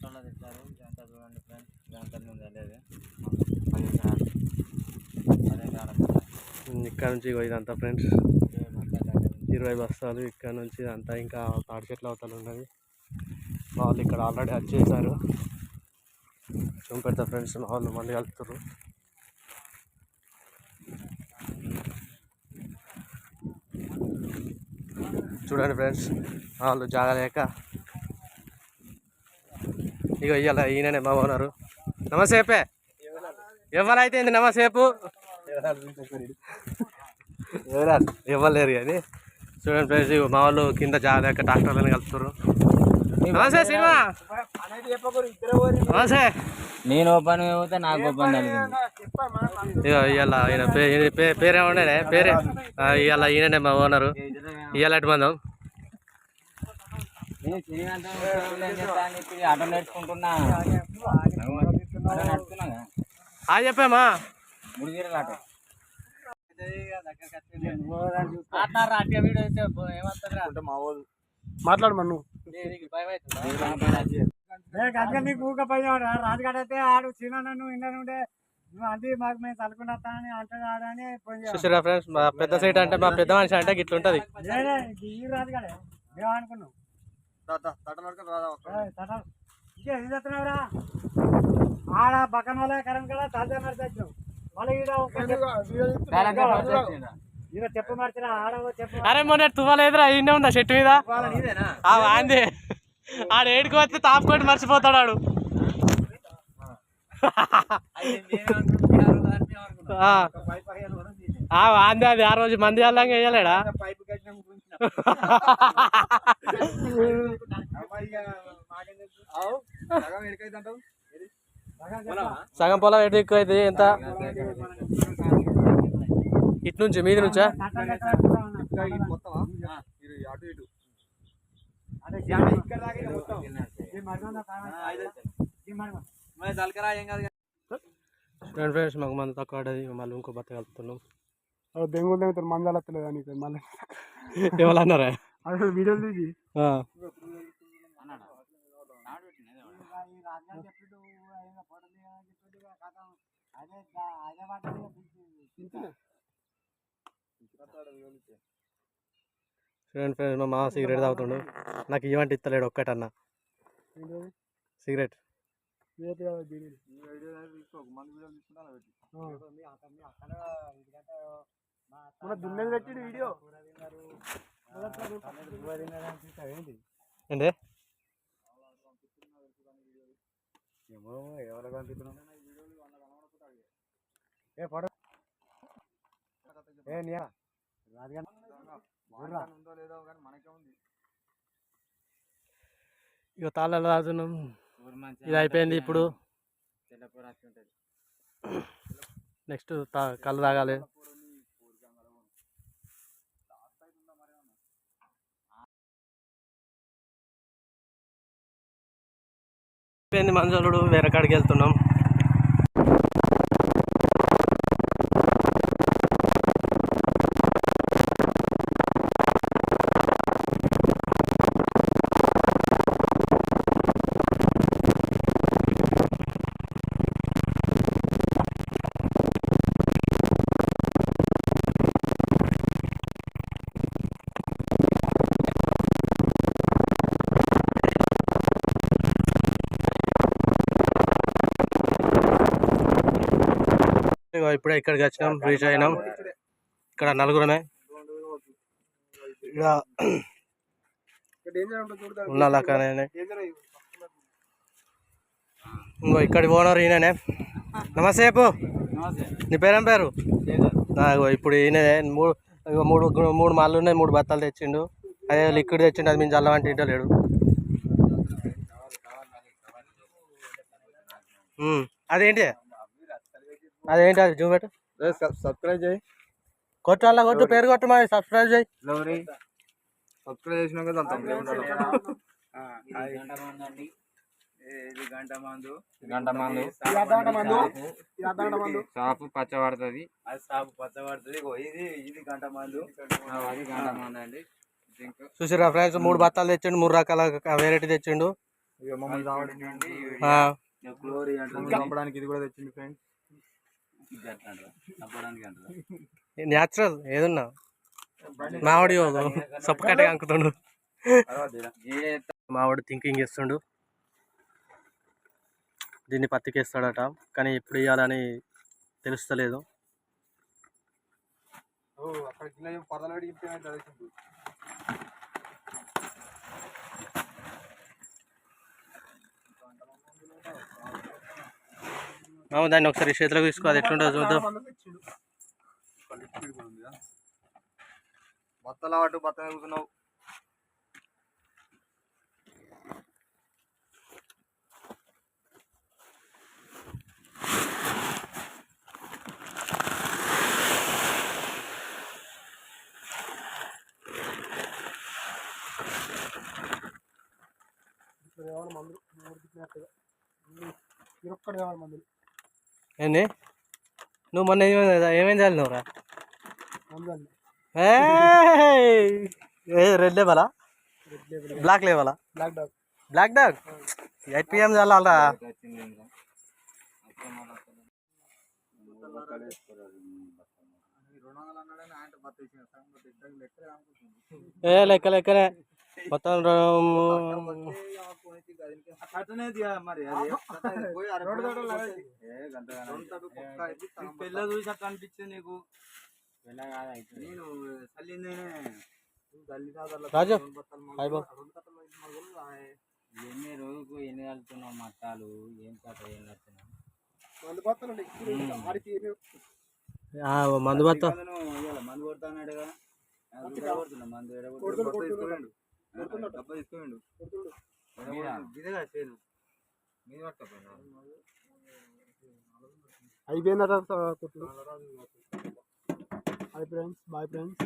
ట్రాక్టర్లో తెచ్చారు ఇదంతా చూడండి ఫ్రెండ్స్ ఇదంతా నుంచి వెళ్ళేది పది ఎకరాలు పది ఎకరాల ఇక్కడ నుంచి ఇదంతా ఫ్రెండ్స్ ఇరవై బస్తాలు ఇక్కడ నుంచి అంతా ఇంకా తాడి చెట్ల అవతల ఉన్నది. వాళ్ళు ఇక్కడ ఆల్రెడీ వచ్చేసారు చూపెడతా ఫ్రెండ్స్ మా వాళ్ళు మళ్ళీ వెళ్తారు చూడండి ఫ్రెండ్స్ వాళ్ళు జాగలేక ఇక ఇవాళ ఈయననే మా ఓనరు నమసేపే ఎవరైతే ఏంది నమసేపు ఇవ్వలేరు కానీ. చూడండి ఇగో మా వాళ్ళు కింద జాగలేక ట్రాక్టర్లను కలుపుతారు నమస్తే సినిమా. నమస్తే. నేను ఓపెన్ పోతే నాకు ఓపెన్ ఇవాళ ఈయన పేరేమండే పేరే? ఇవాళ ఈయననే మా ఓనరు. ఇవాళ ఎటు మందం నేను శ్రీకాంతం ఏం చేస్తా అని చెప్పి ఆటో నేర్చుకుంటున్నా. ఆ చెప్పామా? మూడు గీరలు ఆటో మాట్లాడు మన్ను రాజుగాడ అయితే ఆడు చిన్న నన్ను ఇండ నుండే నువ్వు అంది మాకు మేము ఆడని పోయి చూసారా ఫ్రెండ్స్ మా పెద్ద సైట్ అంటే మా పెద్ద మనిషి అంటే గిట్లుంటది. అనుకున్నాం. ఇంకే చేస్తున్నావురా? ఆడ పక్కన వాళ్ళ కరెంట్ కదా తాజా మరిచాం మళ్ళీ ఈడ చెప్పు- మర్చినా ఆడ చెప్పు అరే మొన్న తువ్వలేదురా ఈయన ఉందా చెట్టు మీద? ఆ వాంది ఆడ ఏడుకు వస్తే తాపుకొని మర్చిపోతాడు ఆడు. ఆ. ఆ వాంది అది ఆ రోజు మంది వెళ్ళంగా వేయలేడా? సగం పొలం ఎటు ఎక్కువ అయితే ఎంత? ఇటు నుంచి మీది నుంచా? ఫ్రెండ్ ఫ్రెండ్స్ మాకు మంది తక్కువ ఆడది మళ్ళీ ఇంకో బత్త కలుపుతున్నాం. బెంగళూరు దగ్గర మంది వెళ్ళట్లేదు నీకు మళ్ళీ. ఎవరు అన్నారా అసలు వీడియోలు తీసి. ఫ్రెండ్ ఫ్రెండ్స్ మా మామ సిగరెట్ తాగుతుండు. నాకు ఇవ్వంటి ఇస్తలేడు ఒక్కటన్న. సిగరెట్. దున్నది పెట్టి. వీడియో. ఏంటి ఎవరు ఏ పడ. ఏ నియా. ఇక తాళాలు తాగుతున్నాం ఇది అయిపోయింది ఇప్పుడు. నెక్స్ట్ కళ్ళు తాగాలి. అయిపోయింది మంజలుడు వేరే కాడికి వెళ్తున్నాం. ఇప్పుడే ఇక్కడికి వచ్చినాం రీచ్ అయినాం. ఇక్కడ నలుగురమే. ఇక ఉన్న లెక్కనే ఇంకో ఇక్కడి ఓనర్ ఈయననే. నమస్తే చెప్పు. నీ పేరేం పేరు? ఇప్పుడు ఈయన మూడు ఇగో మూడు మూడు మాలు ఉన్నాయి మూడు బత్తాలు తెచ్చిండు. అదే లిక్విడ్ తెచ్చిండు అది మేము చల్లవంటి ఇంటో లేడు అదేంటి? అదేంటి అది? చూపెట్టు సబ్స్క్రైబ్ చేయి. కొట్టు అలా కొట్టు పేరు కొట్టు మరి సబ్స్క్రైబ్ చేయి. సబ్స్క్రైబ్ చేసినా కదా అంత గంట మందు గంట మందు. గంట మందు. గంట మందు. గంట మందు. షాపు పచ్చ పడుతుంది. అది సాపు పచ్చ పడుతుంది. ఇది ఇది గంట మందు. అది గంట మందు అండి. చూసిరా ఫ్రెండ్స్ మూడు బత్తాలు తెచ్చిండు మూడు రకాల వెరైటీ తెచ్చిండు. మమ్మల్ని ఇది కూడా తెచ్చింది ఫ్రెండ్స్. న్యాచురల్ ఏదన్నా? మావాడి సొప్పు కట్టగా అనుకుతుండు మావాడు థింకింగ్ చేస్తుండు. దీన్ని పత్తికేస్తాడట కానీ ఎప్పుడు ఇవ్వాలని తెలుస్తలేదు. మామ దాన్ని ఒకసారి చేతిలోకి తీసుకో అది ఎట్లుంటుందో చూద్దాం. బత్తల వాటు బత్త కూర్చున్నావు. ఏంది? నువ్వు మొన్న ఏమేం చల్లినవురా ఏ రెడ్ లెవెలా బ్లాక్ లెవెలా black dog black dog eight PM చల్లాలరా ఏ లెక్క లెక్కనే. మొత్తం రో- అట్లనే మరి అది పోయి ఏ గంట పిల్ల చూసి అట్లా అనిపించింది నీకు నేను చల్లింది రాజు హాయ్ బాబు. ఎన్ని రోజుకు ఎన్ని కలుపుతున్నావు మట్టాలు ఏం కథ ఏం కడుతున్నావు మందు బత్త మందు కొడతాన్నాడుగా మందు కొడుతున్నాడు డబ్బా తీసుకోండు మీద పట్టకపోయినా అయిపోయిందట కొట్లు హాయ్ ఫ్రెండ్స్ బాయ్ ఫ్రెండ్స్